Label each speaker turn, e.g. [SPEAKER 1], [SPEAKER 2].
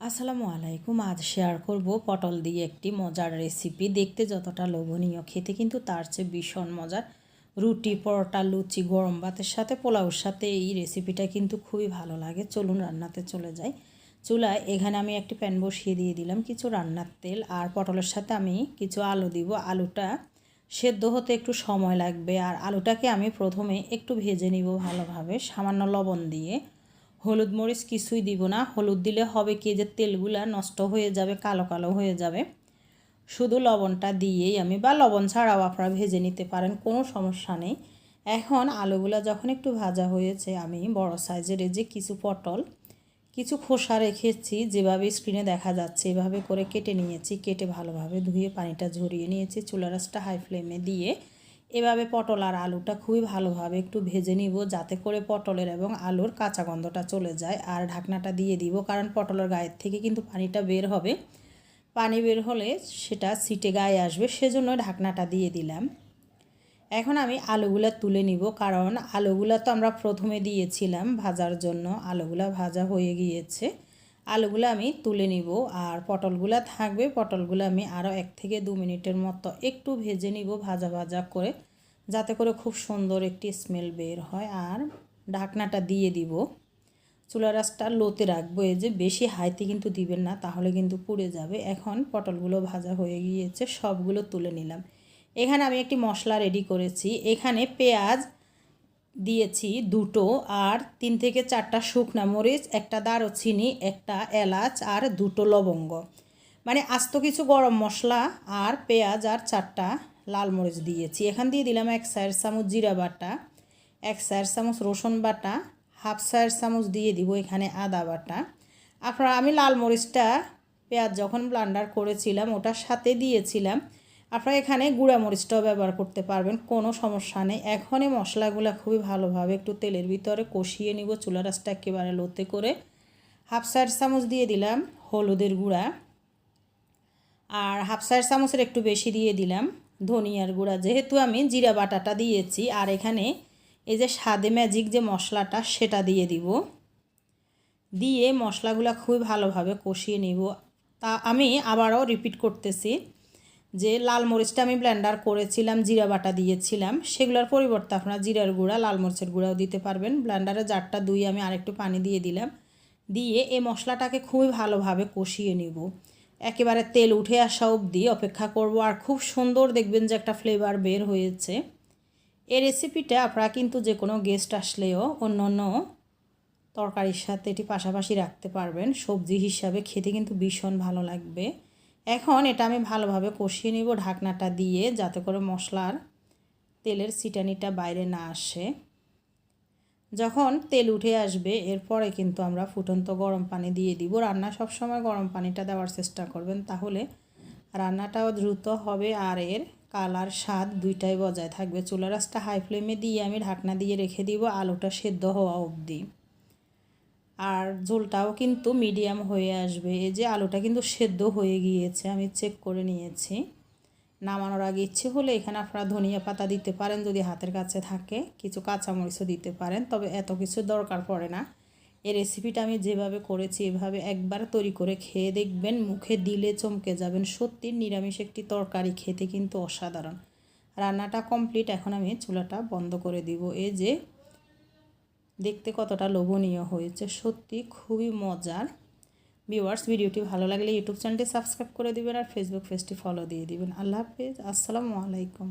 [SPEAKER 1] আসসালামু আলাইকুম, আজ শেয়ার করব পটল দিয়ে একটি মজার রেসিপি দেখতে যতটা লোভনীয়, খেতে কিন্তু তার চেয়ে ভীষণ মজার। রুটি, পরোটা, লুচি, গরম ভাতের সাথে পোলাওর সাথে এই রেসিপিটা কিন্তু খুবই ভালো লাগে। চলুন রান্নাতে চলে যাই। চুলায় এখানে আমি একটি প্যান বসিয়ে দিয়ে দিলাম কিছু রান্নার তেল আর পটলের সাথে আমি কিছু আলু দিব। আলুটা সেদ্ধ হতে একটু সময় লাগবে আর আলুটাকে আমি প্রথমে একটু ভেজে নিব ভালোভাবে, সামান্য লবণ দিয়ে। হলুদ মরিচ কিছুই দিব না। হলুদ দিলে হবে কি যে তেলগুলা নষ্ট হয়ে যাবে, কালো কালো হয়ে যাবে। শুধু লবণটা দিয়েই আমি বা লবণ ছাড়াও আপনারা ভেজে নিতে পারেন, কোনো সমস্যা নেই। এখন আলুগুলা যখন একটু ভাজা হয়েছে, আমি বড় সাইজের যে কিছু পটল, কিছু খোসা রেখেছি, যেভাবে স্ক্রিনে দেখা যাচ্ছে, এভাবে করে কেটে নিয়েছি, কেটে ভালোভাবে ধুয়ে পানিটা ঝরিয়ে নিয়েছি চুলা রাসটা হাই ফ্লেমে দিয়ে এভাবে পটল আর আলুটা খুবই ভালোভাবে একটু ভেজে নিব যাতে করে পটলের এবং আলুর কাঁচা গন্ধটা চলে যায়। আর ঢাকনাটা দিয়ে দিব কারণ পটলের গায়ের থেকে কিন্তু পানিটা বের হবে। পানি বের হলে সেটা সিটে গায়ে আসবে, সেজন্য ঢাকনাটা দিয়ে দিলাম। এখন আমি আলুগুলা তুলে নিব কারণ আলুগুলা তো আমরা প্রথমে দিয়েছিলাম ভাজার জন্য। আলুগুলা ভাজা হয়ে গিয়েছে। আলুগুলো আমি তুলে নিব আর পটলগুলো থাকবে। পটলগুলো আমি আরও এক থেকে দু মিনিটের মতো একটু ভেজে নিব ভাজা ভাজা করে, যাতে করে খুব সুন্দর একটি স্মেল বের হয়। আর ঢাকনাটা দিয়ে দিব। চুলা রাসটা লোতে রাখব। এই যে বেশি হাইতে কিন্তু দিবেন না, তাহলে কিন্তু পুড়ে যাবে। এখন পটলগুলো ভাজা হয়ে গিয়েছে, সবগুলো তুলে নিলাম। এখানে আমি একটি মশলা রেডি করেছি। এখানে পেঁয়াজ দিয়েছি দুটো আর তিন থেকে চারটা শুকনা মরিচ, একটা দারুচিনি, একটা এলাচ আর দুটো লবঙ্গ। মানে আস্ত কিছু গরম মশলা আর পেঁয়াজ আর চারটা লাল মরিচ দিয়েছি। এখান দিয়ে দিলাম এক সাইড চামচ জিরা বাটা, এক সাইড চামচ রসুন বাটা, হাফ সাইড চামচ দিয়ে দিব এখানে আদা বাটা। আপনারা, আমি লাল মরিচটা পেঁয়াজ যখন ব্লান্ডার করেছিলাম, ওটার সাথে দিয়েছিলাম। আপনারা এখানে গুঁড়া মরিচটাও ব্যবহার করতে পারবেন, কোনো সমস্যা নেই। এখন মশলাগুলো খুবই ভালোভাবে একটু তেলের ভিতরে কষিয়ে নিব চুলা রাসটা একেবারে লোতে করে। হাফ সাইড চামচ দিয়ে দিলাম হলুদের গুঁড়া। আর হাফ সাইড চামচের একটু বেশি দিয়ে দিলাম ধনিয়ার গুঁড়া। যেহেতু আমি জিরা বাটাটা দিয়েছি, আর এখানে এই যে স্বাদে ম্যাজিক যে মশলাটা, সেটা দিয়ে দিব। দিয়ে মশলাগুলো খুবই ভালোভাবে কষিয়ে নিব। তা আমি আবারও রিপিট করতেছি। যে লাল মরিচটা আমি ব্লেন্ডার করেছিলাম, জিরা বাটা দিয়েছিলাম, সেগুলোর পরিবর্তে আপনারা জিরার গুঁড়া, লাল মরিচের গুঁড়াও দিতে পারবেন। ব্লেন্ডারে জারটা দুই আমি আরেকটু পানি দিয়ে দিলাম। দিয়ে এই মশলাটাকে খুবই ভালোভাবে কষিয়ে নিব। একেবারে তেল উঠে আসা অবধি অপেক্ষা করব, আর খুব সুন্দর দেখবেন যে একটা ফ্লেভার বের হয়েছে। এই রেসিপিটা আপনারা কিন্তু যে কোনো গেস্ট আসলেও অন্য অন্য তরকারির সাথে এটি পাশাপাশি রাখতে পারবেন। সবজি হিসাবে খেতে কিন্তু ভীষণ ভালো লাগবে। এখন এটা আমি ভালোভাবে কষিয়ে নিব ঢাকনাটা দিয়ে যাতে করে মশলার তেলের সিটানিটা বাইরে না আসে। যখন তেল উঠে আসবে, এরপরে কিন্তু আমরা ফুটন্ত গরম পানি দিয়ে দিব। রান্না সবসময় গরম পানিটা দেওয়ার চেষ্টা করবেন, তাহলে রান্নাটাও দ্রুত হবে আর এর কালার স্বাদ দুইটাই বজায় থাকবে। চুলা রাসটা হাই ফ্লেমে দিয়ে আমি ঢাকনা দিয়ে রেখে দিব, আলুটা সেদ্ধ হওয়া অবধি। আর ঝোলটাও কিন্তু মিডিয়াম হয়ে আসবে। এই যে আলুটা কিন্তু সেদ্ধ হয়ে গিয়েছে, আমি চেক করে নিয়েছি। নামানোর আগে ইচ্ছে হলে এখানে আপনারা ধনিয়া পাতা দিতে পারেন যদি হাতের কাছে থাকে, কিছু কাঁচামরিচও দিতে পারেন, তবে এত কিছু দরকার পড়ে না। এই রেসিপিটা আমি যেভাবে করেছি, এভাবে একবার তৈরি করে খেয়ে দেখবেন, মুখে দিলে চমকে যাবেন। সত্যি নিরামিষ একটি তরকারি খেতে কিন্তু অসাধারণ। রান্নাটা কমপ্লিট এখন আমি চুলাটা বন্ধ করে দিব। এই যে দেখতে কতটা লোভনীয় হয়েছে, সত্যি খুবই মজার। ভিউয়ার্স ভিডিওটি ভালো লাগলে ইউটিউব চ্যানেলটি সাবস্ক্রাইব করে দিবেন আর ফেসবুক পেজটি ফলো দিয়ে দিবেন। আল্লাহ হাফিজ, আসসালামু আলাইকুম।